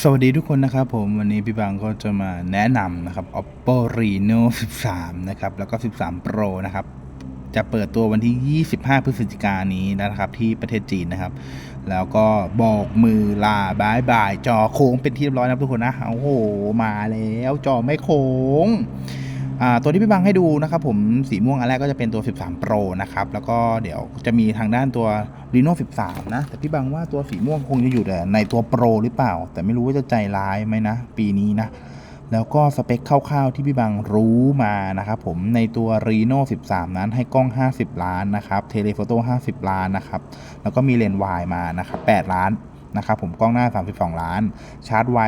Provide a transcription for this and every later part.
สวัสดีทุกคนนะครับผมวันนี้พี่บางก็จะมาแนะนำนะครับ oppo reno 13 นะครับ แล้วก็ 13 pro นะครับ จะเปิดตัววันที่ 25 พฤศจิกายนนี้นะครับ ที่ประเทศจีนนะครับ แล้วก็บอกมือลาบายบาย จอโค้งเป็นที่เรียบร้อยนะทุกคนนะ โอ้โห มาแล้ว จอไม่โค้ง ตัวที่พี่บังให้ดูนะครับผมสีม่วงอันแรกก็จะเป็นตัว 13 Pro นะครับแล้วก็เดี๋ยวจะมีทางด้านตัว Reno 13 นะ แต่พี่บังว่าตัวสีม่วงคงจะอยู่แต่ในตัว Pro หรือเปล่า แต่ไม่รู้ว่าจะใจร้ายไหมนะ ปีนี้นะ แล้วก็สเปคคร่าวๆที่พี่บังรู้มานะครับผมในตัว Reno 13 นั้นให้กล้อง 50 ล้านนะครับเทเลโฟโต้50 ล้านนะครับแล้วก็มีเลนส์วายมานะครับ8ล้านนะครับผมกล้องหน้า 32 ล้าน ชาร์จไว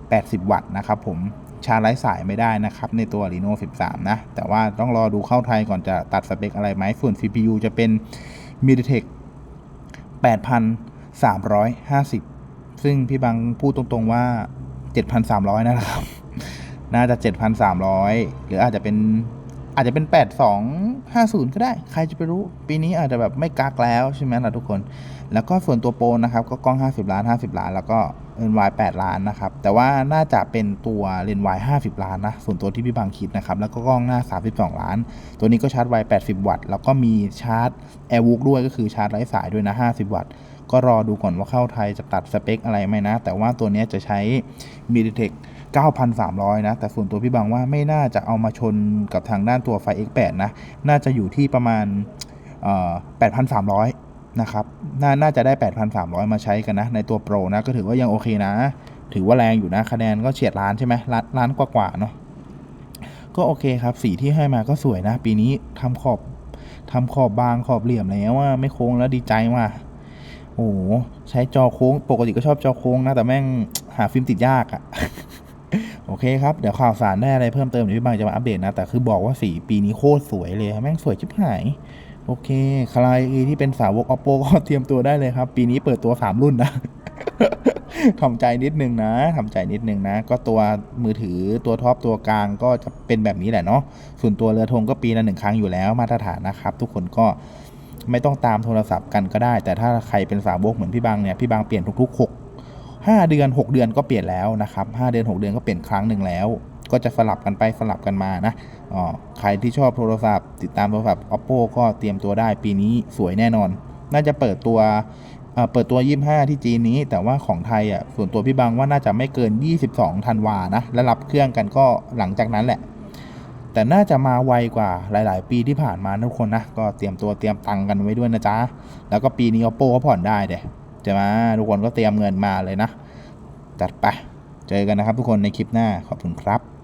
80 วัตต์นะครับผม ชาร์จไร้สายไม่ได้นะครับ ในตัว Reno 13 นะ แต่ว่าต้องรอดูเข้าไทยก่อนจะตัดสเปคอะไรไหมส่วน CPU จะเป็น MediaTek 8,350 ซึ่งพี่บังพูดตรงๆว่า 7,300 นะครับ น่าจะ 7,300 หรืออาจจะเป็น อาจจะเป็น 8250 ก็ได้ ใครจะไปรู้ ปีนี้อาจจะแบบไม่กักแล้วใช่ไหมล่ะทุกคน แล้วก็ส่วนตัวโปรนะครับ ก็กล้อง 50 ล้าน 50 ล้าน แล้วก็เลนวาย8ล้านนะครับ แต่ว่าน่าจะเป็นตัวเลนวาย50 ล้านนะ ส่วนตัวที่พี่บางคิดนะครับ แล้วก็กล้องหน้า 32 ล้าน ตัวนี้ก็ชาร์จไว 80 วัตต์ แล้วก็มีชาร์จ a i r w o o k ด้วยก็คือชาร์จไร้สายด้วยนะ 50 วัตต์ ก็รอดูก่อนว่าเข้าไทยจะตัดสเปคอะไรไหมนะ แต่ว่าตัวนี้จะใช้ MediaTek 9,300 นะ แต่ส่วนตัวพี่บางว่าไม่น่าจะเอามาชนกับทางด้านตัวไฟ X8 นะ น่าจะอยู่ที่ประมาณ8,300 นะครับน่าน่าจะได้ 8,300 มาใช้กันนะ ในตัวโปรนะ ก็ถือว่ายังโอเคนะ ถือว่าแรงอยู่นะคะแนนก็เฉียดล้านใช่ไหมล้านล้านกว่าๆเนาะก็โอเคครับ สีที่ให้มาก็สวยนะ ปีนี้ทำขอบทำขอบบางขอบเหลี่ยมแล้วว่าไม่โค้งแล้วดีใจว่ะโอ้โหใช้จอโค้ง ปกติก็ชอบจอโค้งนะ แต่แม่งหาฟิล์มติดยากอะ โอเคครับ เดี๋ยวข่าวสารได้อะไรเพิ่มเติมเดี๋ยวพี่บางจะมาอัปเดตนะ แต่คือบอกว่าสีปีนี้โคตรสวยเลยแม่งสวยชิบหาย โอเค ใครที่เป็นสาวก oppo ก็เตรียมตัวได้เลยครับ ปีนี้เปิดตัว 3 รุ่นนะทำใจนิดนึงนะทำใจนิดนึงนะ ก็ตัวมือถือตัวท็อปตัวกลางก็จะเป็นแบบนี้แหละเนาะ ส่วนตัวเรือธงก็ปีละหนึ่งครั้งอยู่แล้วมาตรฐานนะครับ ทุกคนก็ไม่ต้องตามโทรศัพท์กันก็ได้ แต่ถ้าใครเป็นสาวกเหมือนพี่บางเนี่ย พี่บางเปลี่ยนทุกๆ 6 5 เดือน 6 เดือนก็เปลี่ยนแล้วนะครับ5เดือน 6 เดือนก็เปลี่ยนครั้งหนึ่งแล้ว ก็จะสลับกันไปสลับกันมานะอ๋อใครที่ชอบโทรศัพท์ ติดตามโทรศัพท์ oppo ก็เตรียมตัวได้ปีนี้สวยแน่นอน น่าจะเปิดตัวเอ่อเปิดตัว 25 ที่จีนนี้ แต่ว่าของไทยอะส่วนตัวพี่บางว่าน่าจะไม่เกิน 22ธันวานะและรับเครื่องกันก็หลังจากนั้นแหละ แต่น่าจะมาไวกว่าหลาย ๆ ปีที่ผ่านมาทุกคนนะก็เตรียมตัวเตรียมตังค์กันไว้ด้วยนะจ๊ะแล้วก็ปีนี้ oppo ก็ผ่อนได้เด้ จะมาทุกคนก็เตรียมเงินมาเลยนะ จัดไป เจอกันนะครับทุกคนในคลิปหน้า ขอบคุณครับ